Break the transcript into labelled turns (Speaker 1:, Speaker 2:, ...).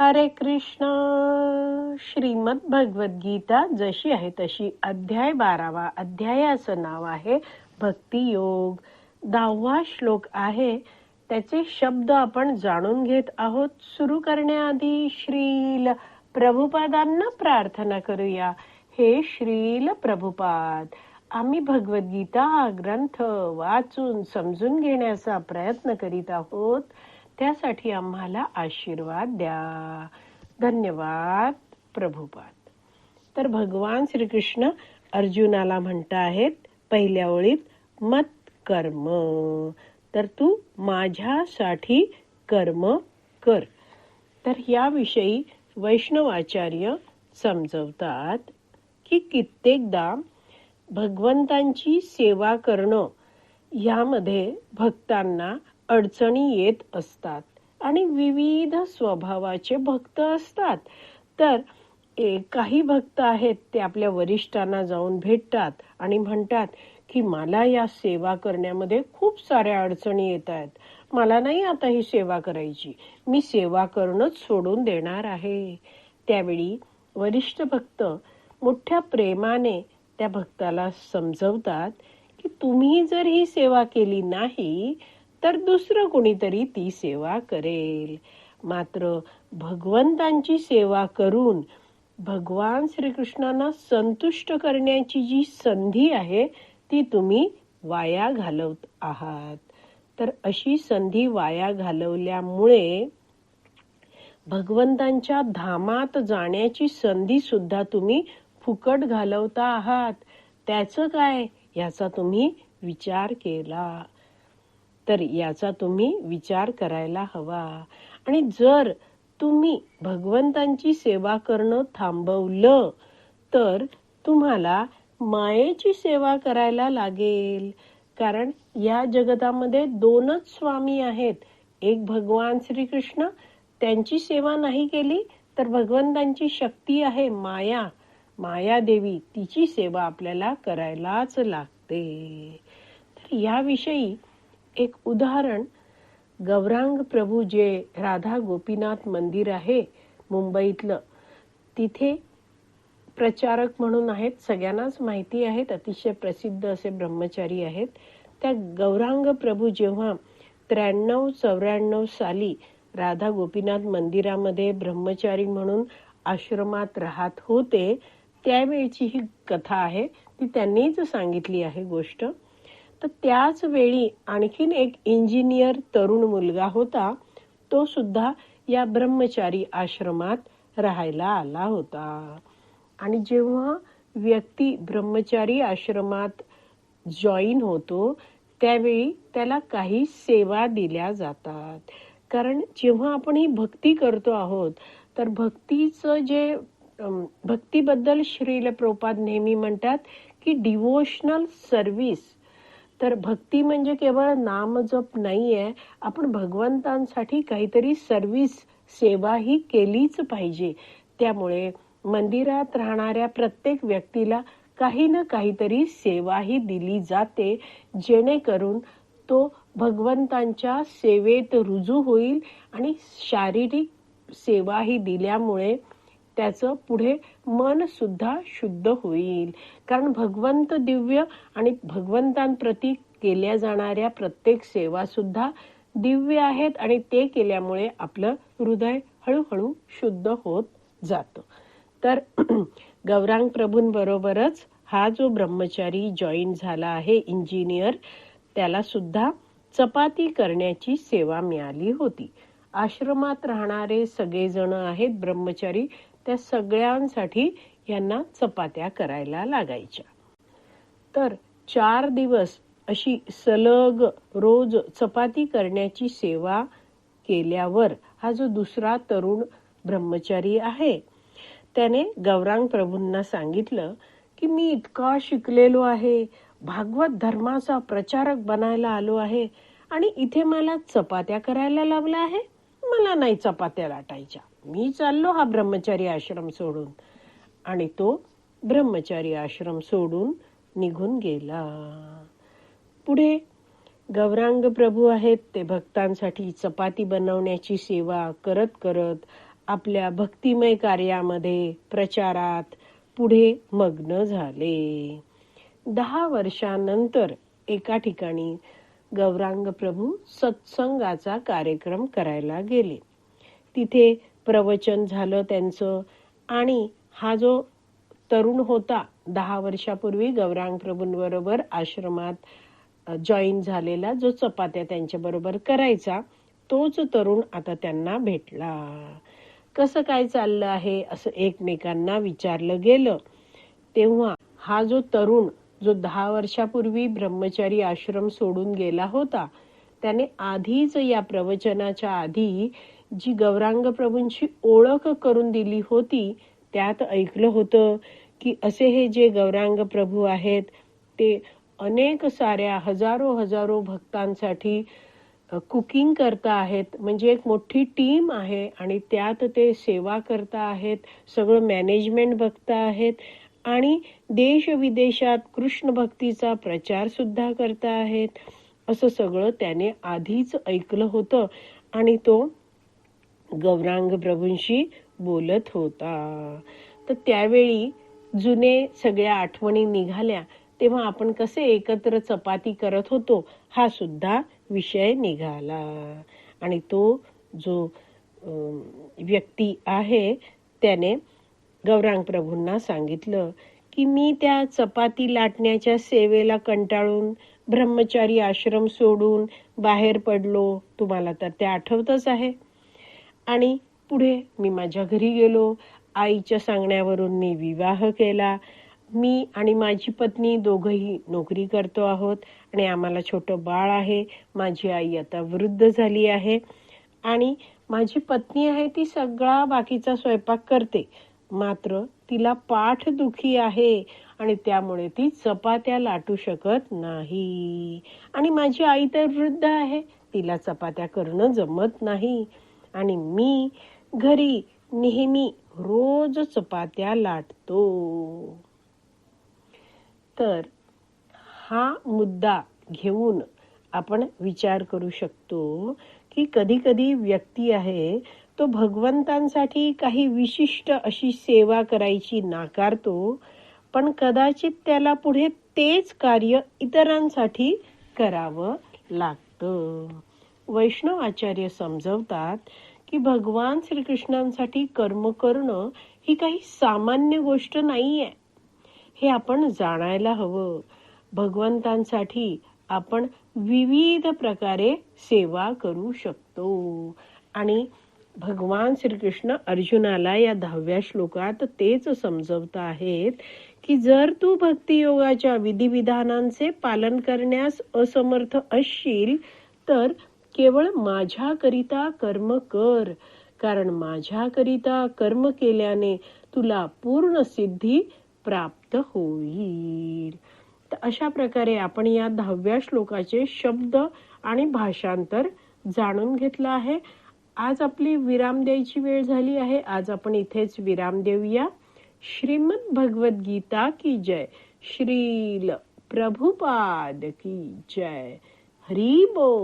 Speaker 1: हरे कृष्ण. श्रीमद भगवद्गीता जशी आहे तशी अध्याय बारावा अध्यायाचं नाव आहे भक्तियोग दहावा श्लोक आहे त्याचे शब्द आपण जाणून घेत आहोत. सुरू करण्याआधी श्रील प्रभुपादांना प्रार्थना करूया. हे श्रील प्रभुपाद आम्ही भगवद्गीता हा ग्रंथ वाचून समजून घेण्याचा प्रयत्न करीत आहोत. त्यासाठी आम्हाला आशीर्वाद द्या. धन्यवाद प्रभुपाद. तर भगवान श्रीकृष्ण अर्जुनाला म्हणत आहेत पहिल्या ओळीत मत कर्म. तर तू माझ्यासाठी कर्म कर. तर याविषयी वैष्णवाचार्य समजवतात की कित्येकदा भगवंतांची सेवा करणं यामध्ये भक्तांना अडचणी येत असतात आणि विविध स्वभावाचे भक्त असतात. तर काही भक्त आहेत ते आपल्या वरिष्ठांना जाऊन भेटतात आणि म्हणतात की मला या सेवा करण्यामध्ये खूप साऱ्या अडचणी येत आहेत. मला नाही आता ही सेवा करायची. मी सेवा करणंच सोडून देणार आहे. त्यावेळी वरिष्ठ भक्त मोठ्या प्रेमाने त्या भक्ताला समजवतात की तुम्ही जर ही सेवा केली नाही तर दुसरं कुणीतरी ती सेवा करेल. मात्र भगवंतांची सेवा करून भगवान श्रीकृष्णांना संतुष्ट करण्याची जी संधी आहे ती तुम्ही वाया घालवत आहात. तर अशी संधी वाया घालवल्यामुळे भगवंतांच्या धामात जाण्याची संधी सुद्धा तुम्ही फुकट घालवता आहात. त्याचं काय? याचा तुम्ही विचार केला. तर याचा तुम्ही विचार करायला हवा. आणि जर तुम्ही भगवंतांची सेवा करणं थांबवलं तर तुम्हाला मायेची सेवा करायला लागेल. कारण या जगतामध्ये दोनच स्वामी आहेत. एक भगवान श्रीकृष्ण त्यांची सेवा नाही केली तर भगवंतांची शक्ती आहे माया. माया देवी तिची सेवा आपल्याला करायलाच लागते. तर याविषयी एक उदाहरण. गौरांग प्रभू जे राधा गोपीनाथ मंदिर आहे मुंबईतलं तिथे प्रचारक म्हणून आहेत सगळ्यांनाच माहिती आहेत अतिशय प्रसिद्ध असे ब्रह्मचारी आहेत. त्या गौरांग प्रभू जेव्हा त्र्याण्णव चौऱ्याण्णव साली राधा गोपीनाथ मंदिरामध्ये ब्रह्मचारी म्हणून आश्रमात राहत होते त्यावेळची ही कथा आहे. ती त्यांनीच सांगितली आहे गोष्ट. तर त्याच वेळी आणखीन एक इंजिनियर तरुण मुलगा होता तो सुद्धा या ब्रह्मचारी आश्रमात राहायला आला होता. आणि जेव्हा व्यक्ती ब्रह्मचारी आश्रमात जॉईन होतो त्यावेळी त्याला काही सेवा दिल्या जातात. कारण जेव्हा आपण ही भक्ती करतो आहोत तर भक्तीचं जे भक्तीबद्दल श्रील प्रोपाद नेहमी म्हणतात की डिवोशनल सर्व्हिस तर भक्ती म्हणजे केवळ नामजप आहे आपण भगवंतांसाठी काहीतरी सर्विस सेवा ही केलीच पाहिजे. त्यामुळे मंदिरात राहणाऱ्या प्रत्येक व्यक्तीला काही ना काहीतरी सेवाही दिली जाते. जेणेकरून तो भगवंतांच्या सेवेत रुजू होईल आणि शारीरिक सेवा ही दिल्यामुळे त्याचं पुढे मन सुद्धा शुद्ध होईल. कारण भगवंत दिव्य आणि भगवंतांप्रती केल्या जाणाऱ्या प्रत्येक सेवा सुद्धा दिव्य आहेत आणि ते केल्यामुळे आपलं हृदय हळूहळू शुद्ध होत जातं. तर गौरांग प्रभूंबरोबरच हा जो ब्रह्मचारी जॉईन झाला आहे इंजिनियर त्याला सुद्धा चपाती करण्याची सेवा मिळाली होती. आश्रमात राहणारे सगळेजण आहेत ब्रह्मचारी त्या सगळ्यांसाठी यांना चपात्या करायला लागायच्या. तर चार दिवस अशी सलग रोज चपाती करण्याची सेवा केल्यावर हा जो दुसरा तरुण ब्रह्मचारी आहे त्याने गौरांग प्रभूंना सांगितलं की मी इतका शिकलेलो आहे भागवत धर्माचा प्रचारक बनायला आलो आहे आणि इथे मला चपात्या करायला लावला आहे मला नाही चपात्या लाटायच्या. मी चाललो हा ब्रह्मचारी आश्रम सोडून. आणि तो ब्रह्मचारी आश्रम सोडून निघून गेला. पुढे गौरांग प्रभू आहेत. ते भक्तांसाठी चपाती बनवण्याची सेवा करत करत आपल्या भक्तिमय कार्यामध्ये प्रचारात पुढे मग्न झाले. दहा वर्षानंतर एका ठिकाणी गौरांग प्रभू सत्संगाचा कार्यक्रम करायला गेले. तिथे प्रवचन झालं त्यांचं. आणि हा जो तरुण होता दहा वर्षापूर्वी गौरांग प्रभूंबरोबर आश्रमात जॉईन झालेला जो चपात्या त्यांच्या बरोबर करायचा तोच तरुण आता त्यांना भेटला. कसं काय चाललं आहे असं एकमेकांना विचारलं गेलं. तेव्हा हा जो तरुण जो दहा वर्षापूर्वी ब्रह्मचारी आश्रम सोडून गेला होता त्याने आधीच या प्रवचनाच्या आधी जी गौरांग प्रभूंची ओळख करून दिली होती त्यात ऐकलं होतं की असे हे जे गौरांग प्रभू आहेत ते अनेक साऱ्या हजारो हजारो भक्तांसाठी कुकिंग करता आहेत. म्हणजे एक मोठी टीम आहे आणि त्यात ते सेवा करता आहेत सगळं मॅनेजमेंट बघता आहेत आणि देश विदेशात कृष्ण भक्तीचा प्रचार सुद्धा करता आहेत. असं सगळं त्याने आधीच ऐकलं होतं आणि तो गौरांग प्रभूंशी बोलत होता. तर त्यावेळी जुने सगळ्या आठवणी निघाल्या तेव्हा आपण कसे एकत्र चपाती करत होतो हा सुद्धा विषय निघाला. आणि तो जो व्यक्ती आहे त्याने गौरांग प्रभूंना सांगितलं की मी त्या चपाती लाटण्याच्या सेवेला कंटाळून ब्रह्मचारी आश्रम सोडून बाहेर पडलो. तुम्हाला तर ते आठवतच आहे. आणि पुढे मी माझ्या घरी गेलो. आईच्या सांगण्यावरून मी विवाह केला. मी आणि माझी पत्नी दोघंही नोकरी करतो आहोत आणि आम्हाला छोटं बाळ आहे. माझी आई आता वृद्ध झाली आहे. आणि माझी पत्नी आहे ती सगळा बाकीचा स्वयंपाक करते. मात्र तिला पाठ दुखी आहे आणि त्यामुळे ती चपात्या लाटू शकत नाही. आणि माझी आई तर वृद्ध आहे. तिला चपात्या करणं जमत नाही. आणि मी घरी नेहमी रोज चपात्या लाटतो. तर हा मुद्दा घेऊन आपण विचार करू शकतो की कधी कधी व्यक्ती आहे तो भगवंतांसाठी काही विशिष्ट अशी सेवा करायची नाकारतो पण कदाचित त्याला पुढे तेच कार्य इतरांसाठी करावं लागतं. वैष्णव आचार्य समजवतात की भगवान श्रीकृष्णांसाठी कर्म करणं ही काही सामान्य गोष्ट नाहीये. हे आपण जाणायला हवं. भगवंतांसाठी आपण विविध प्रकारे सेवा करू शकतो. आणि भगवान श्रीकृष्ण अर्जुनाला या दहाव्या श्लोकात तेच समजवत आहेत की जर तू भक्तियोगाच्या विधिविधानांचे पालन करण्यास असमर्थ असशील तर केवळ माझ्याकरिता कर्म कर कारण माझ्याकरिता कर्म केल्याने तुला पूर्ण सिद्धी प्राप्त होईल. तर अशा प्रकारे आपण या दहाव्या श्लोकाचे शब्द आणि भाषांतर जाणून घेतलं आहे. आज आपली विराम द्यायची वेळ झाली आहे. आज आपण इथेच विराम देऊया. श्रीमद भगवत गीता की जय. श्रील प्रभुपाद की जय. हरी बोल.